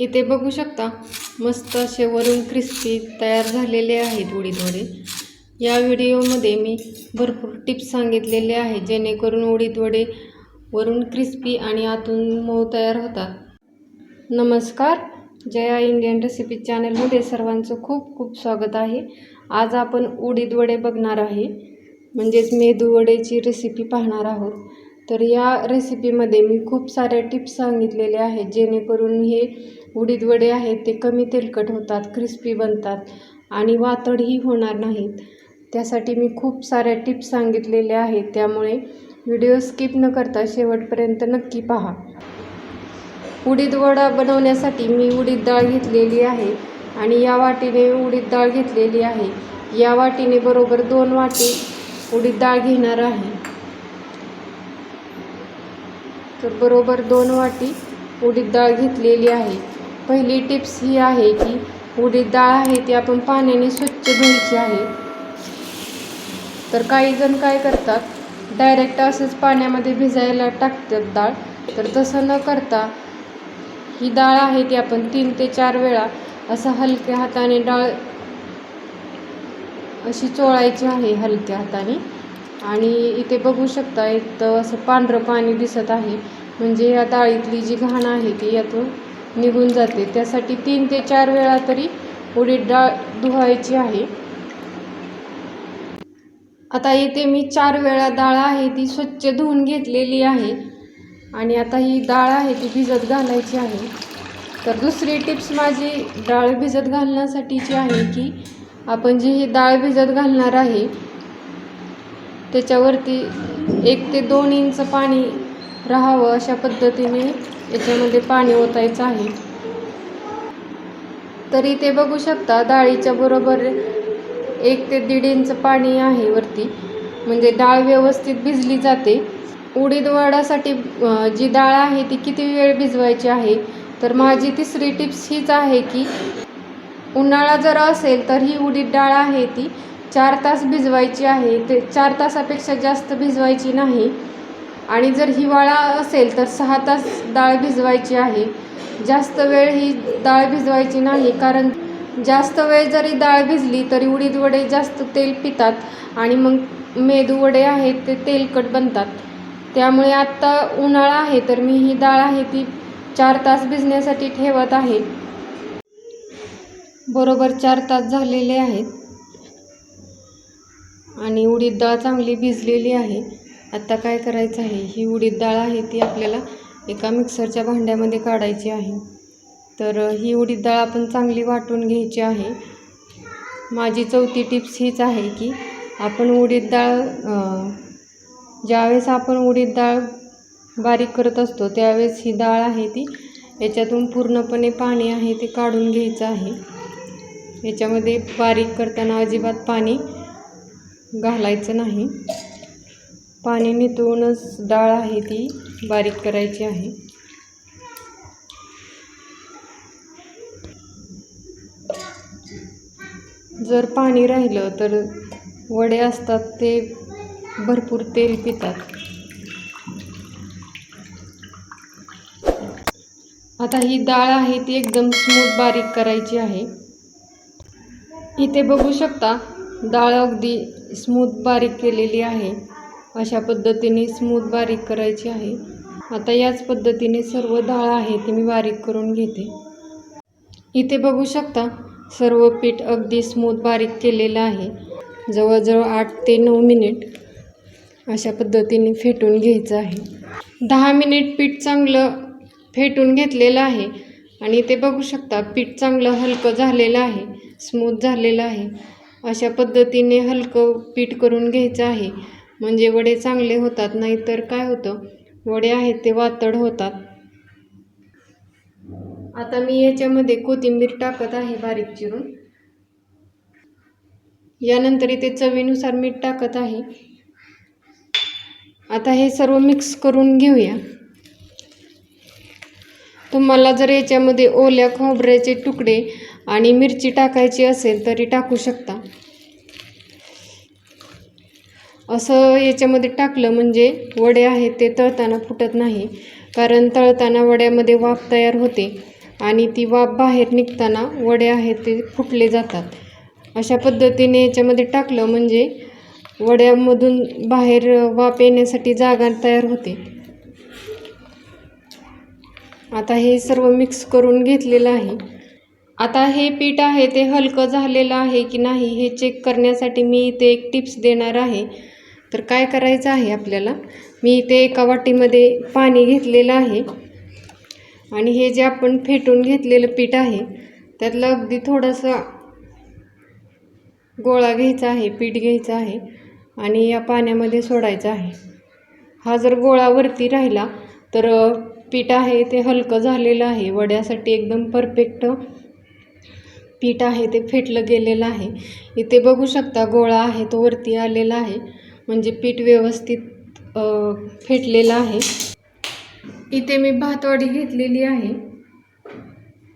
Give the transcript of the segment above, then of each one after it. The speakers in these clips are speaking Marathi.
इथे बघू शकता मस्त असे वरून क्रिस्पी तयार झालेले आहेत उडीद वडे या व्हिडिओमध्ये मी भरपूर टिप्स सांगितलेले आहेत जेणेकरून उडीद वडे वरून क्रिस्पी आणि आतून मऊ तयार होतात. नमस्कार जया इंडियन रेसिपी चॅनलमध्ये सर्वांचं खूप खूप स्वागत आहे. आज आपण उडीद वडे बघणार आहे म्हणजेच मेदू वडेची रेसिपी पाहणार आहोत. तर या रेसिपीमध्ये मी खूप साऱ्या टिप्स सांगितलेल्या आहेत जेणेकरून हे उडीद वडे आहेत ते कमी तेलकट होतात क्रिस्पी बनतात आणि वातडही होणार नाहीत. त्यासाठी मी खूप साऱ्या टिप्स सांगितलेल्या आहेत त्यामुळे व्हिडिओ स्किप न करता शेवटपर्यंत नक्की पहा. उडीद वडा बनवण्यासाठी मी उडीद डाळ घेतलेली आहे आणि या वाटीने उडीद डाळ घेतलेली आहे. या वाटीने बरोबर दोन वाटी उडीद डाळ घेणार आहे. तर बरोबर दोन वाटी उडीद डाळ घेतलेली आहे. पहिली टिप्स ही आहे की उडीद डाळ आहे ती आपण पाण्याने स्वच्छ धुवायची आहे. तर काही जण काय करतात डायरेक्ट असंच पाण्यामध्ये भिजायला टाकतात डाळ. तर तसं न करता ही डाळ आहे ती आपण तीन ते चार वेळा असं हलक्या हाताने डाळ अशी चोळायची आहे हलक्या हाताने. आणि इथे बघू शकता एक तर असं पांढरं पाणी दिसत आहे. म्हणजे या डाळीतली जी घाण आहे ती यातून निघून जाते. त्यासाठी तीन ते चार वेळा तरी उडीद डाळ धुवायची आहे. आता येथे मी चार वेळा डाळ आहे ती स्वच्छ धुवून घेतलेली आहे. आणि आता ही डाळ आहे ती भिजत घालायची आहे. तर दुसरी टिप्स माझी डाळ भिजत घालण्यासाठीची आहे की आपण जी ही डाळ भिजत घालणार आहे त्याच्यावरती एक ते दोन इंच पाणी राहावं अशा पद्धतीने याच्यामध्ये पाणी ओतायचं आहे. तरी ते बघू शकता डाळीच्या बरोबर एक ते दीड इंच पाणी आहे वरती. म्हणजे डाळ व्यवस्थित भिजली जाते. उडीद वडासाठी जी डाळ आहे ती किती वेळ भिजवायची आहे? तर माझी तिसरी टिप्स हीच आहे की उन्हाळा जर असेल तर ही उडीद डाळ आहे ती चार तास भिजवायची आहे. ते चार तासापेक्षा जास्त भिजवायची नाही. आणि जर हिवाळा असेल तर सहा तास डाळ भिजवायची आहे. जास्त वेळ ही डाळ भिजवायची नाही कारण जास्त वेळ जरी डाळ भिजली तरी उडीद वडे जास्त तेल पितात आणि मग मेदू वडे आहेत ते तेलकट बनतात. त्यामुळे आत्ता उन्हाळा आहे तर मी ही डाळ आहे ती चार तास भिजण्यासाठी ठेवत आहे. बरोबर चार तास झालेले आहेत. आणि उडीद डाळ चांगली भिजलेली आहे. आत्ता काय करायचं आहे? ही उडीद डाळ आहे ती आपल्याला एका मिक्सरच्या भांड्यामध्ये काढायची आहे. तर ही उडीद डाळ आपण चांगली वाटून घ्यायची आहे. माझी चौथी टिप्स हीच आहे की आपण उडीद डाळ ज्यावेळेस आपण उडीद डाळ बारीक करत असतो त्यावेळेस ही डाळ आहे ती याच्यातून पूर्णपणे पाणी आहे ते काढून घ्यायचं आहे. याच्यामध्ये बारीक करताना अजिबात पाणी घालायचं नाही. पाणी नितळूनच डाळ आहे ती बारीक करायची आहे. जर पाणी राहिलं तर वडे असतात ते भरपूर तेल पितात. आता ही डाळ आहे ती एकदम स्मूथ बारीक करायची आहे. इथे बघू शकता डाळ अगदी स्मूथ बारीक केलेली आहे. अशा पद्धतीने स्मूथ बारीक करायची आहे. आता याच पद्धतीने सर्व डाळ आहे ती मी बारीक करून घेते. इथे बघू शकता सर्व पीठ अगदी स्मूथ बारीक केलेलं आहे. जवळजवळ आठ ते नऊ मिनिट अशा पद्धतीने फेटून घ्यायचं आहे. दहा मिनिट पीठ चांगलं फेटून घेतलेलं आहे आणि ते बघू शकता पीठ चांगलं हलकं झालेलं आहे स्मूथ झालेलं आहे. अशा पद्धतीने हलकं पीठ करून घ्यायचं आहे. म्हणजे वडे चांगले होतात नाहीतर काय होतं? वडे आहेत ते वातड होतात. आता मी याच्यामध्ये कोथिंबीर टाकत आहे बारीक चिरून. यानंतर इथे चवीनुसार मीठ टाकत आहे. आता हे सर्व मिक्स करून घेऊया. तुम्हाला जर याच्यामध्ये ओल्या खोबऱ्याचे तुकडे आणि मिरची टाकायची असेल तरी टाकू शकता. असं याच्यामध्ये टाकलं म्हणजे वडे आहेत ते तळताना फुटत नाही. कारण तळताना वड्यामध्ये वाफ तयार होते आणि ती वाफ बाहेर निघताना वडे आहेत ते फुटले जातात. अशा पद्धतीने याच्यामध्ये टाकलं म्हणजे वड्यामधून बाहेर वाफ येण्यासाठी जागा तयार होते. आता हे सर्व मिक्स करून घेतलेलं आहे. आता हे पीठ आहे ते हलकं झालेलं आहे की नाही हे चेक करण्यासाठी मी इथे एक टिप्स देणार आहे. तर काय करायचं आहे आपल्याला? मी इथे एका वाटीमध्ये पाणी घेतलेलं आहे. आणि हे जे आपण फेटून घेतलेलं पीठ आहे त्यातलं अगदी थोडंसं गोळा घ्यायचा आहे पीठ घ्यायचं आहे आणि या पाण्यामध्ये सोडायचं आहे. हा जर गोळा वरती राहिला तर पीठ आहे ते हलकं झालेलं आहे. वड्यासाठी एकदम परफेक्ट पीठ आहे ते फेटलं गेलेलं आहे. इथे बघू शकता गोळा आहे तो वरती आलेला आहे. म्हणजे पीठ व्यवस्थित फेटलेलं आहे. इथे मी भातवाडी घेतलेली आहे.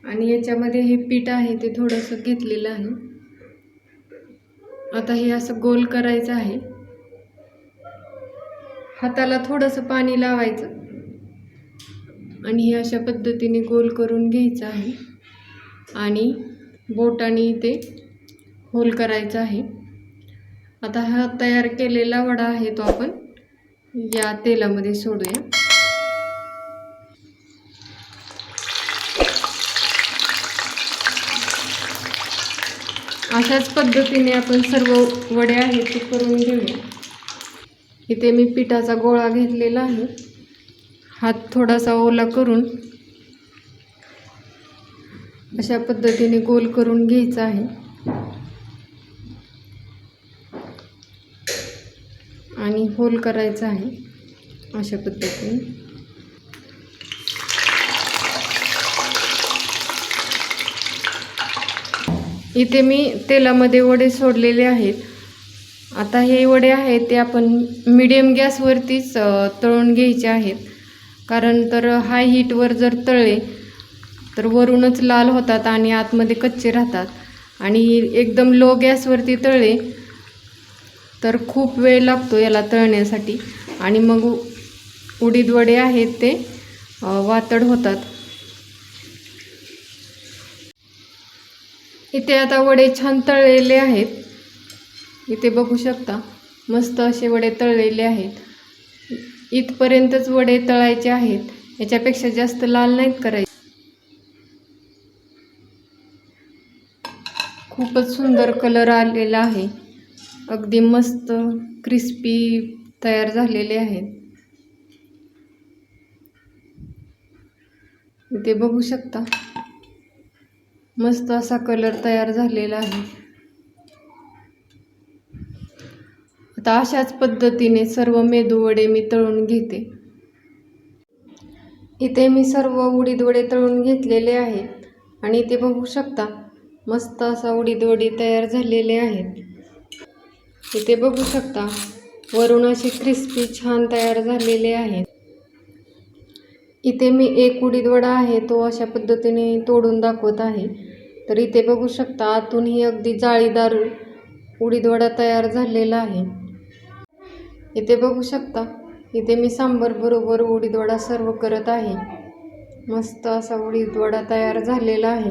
आणि याच्यामध्ये हे पीठ आहे ते थोडंसं घेतलेलं आहे. आता हे असं गोल करायचं आहे. हाताला थोडंसं पाणी लावायचं. आणि हे अशा पद्धतीने गोल करून घ्यायचं आहे. आणि बोटाने ते होल करायचं आहे. आता हा तयार केलेला वडा आहे तो आपण या तेलामध्ये सोडूया. अशाच पद्धतीने आपण सर्व वडे आहेत ते करून घेऊया. इथे मी पिठाचा गोळा घेतलेला आहे. हात थोडासा ओला करून अशा पद्धतीने गोल करून घ्यायचा आहे आणि होल करायचा आहे अशा पद्धतीने. इथे मी तेलामध्ये वडे सोडलेले आहेत. आता हे वडे आहेत ते आपण मिडियम गॅसवरतीच तळून घ्यायचे आहेत. कारण तर हाय हीटवर जर तळले तर वरूनच लाल होतात आणि आतमध्ये कच्चे राहतात. आणि एकदम लो गॅसवरती तळले तर खूप वेळ लागतो याला तळण्यासाठी. आणि मग उडीद वडे आहेत ते वातड होतात. इथे आता वडे छान तळलेले आहेत. इथे बघू शकता मस्त असे वडे तळलेले आहेत. इथपर्यंतच वडे तळायचे आहेत. याच्यापेक्षा जास्त लाल नाहीत करायचे. खूपच सुंदर कलर आलेला आहे. अगदी मस्त क्रिस्पी तयार झालेले आहेत. इथे बघू शकता. मस्त असा कलर तयार झालेला आहे. आता अशाच पद्धतीने सर्व मेदूवडे मी तळून घेते. इथे मी सर्व उडीद वडे तळून घेतलेले आहेत. आणि इथे बघू शकता मस्त असा उडीद वडे तयार झालेले आहेत. इथे बघू शकता वरून असे क्रिस्पी छान तयार झालेले आहेत. इथे मी एक उडीद वडा आहे तो अशा पद्धतीने तोडून दाखवत आहे. तर इथे बघू शकता आतूनही अगदी जाळीदार उडीद वडा तयार झालेला आहे. इथे बघू शकता इथे मी सांबर बरोबर उडीद वडा सर्व करत आहे. मस्त असा उडीद वडा तयार झालेला आहे.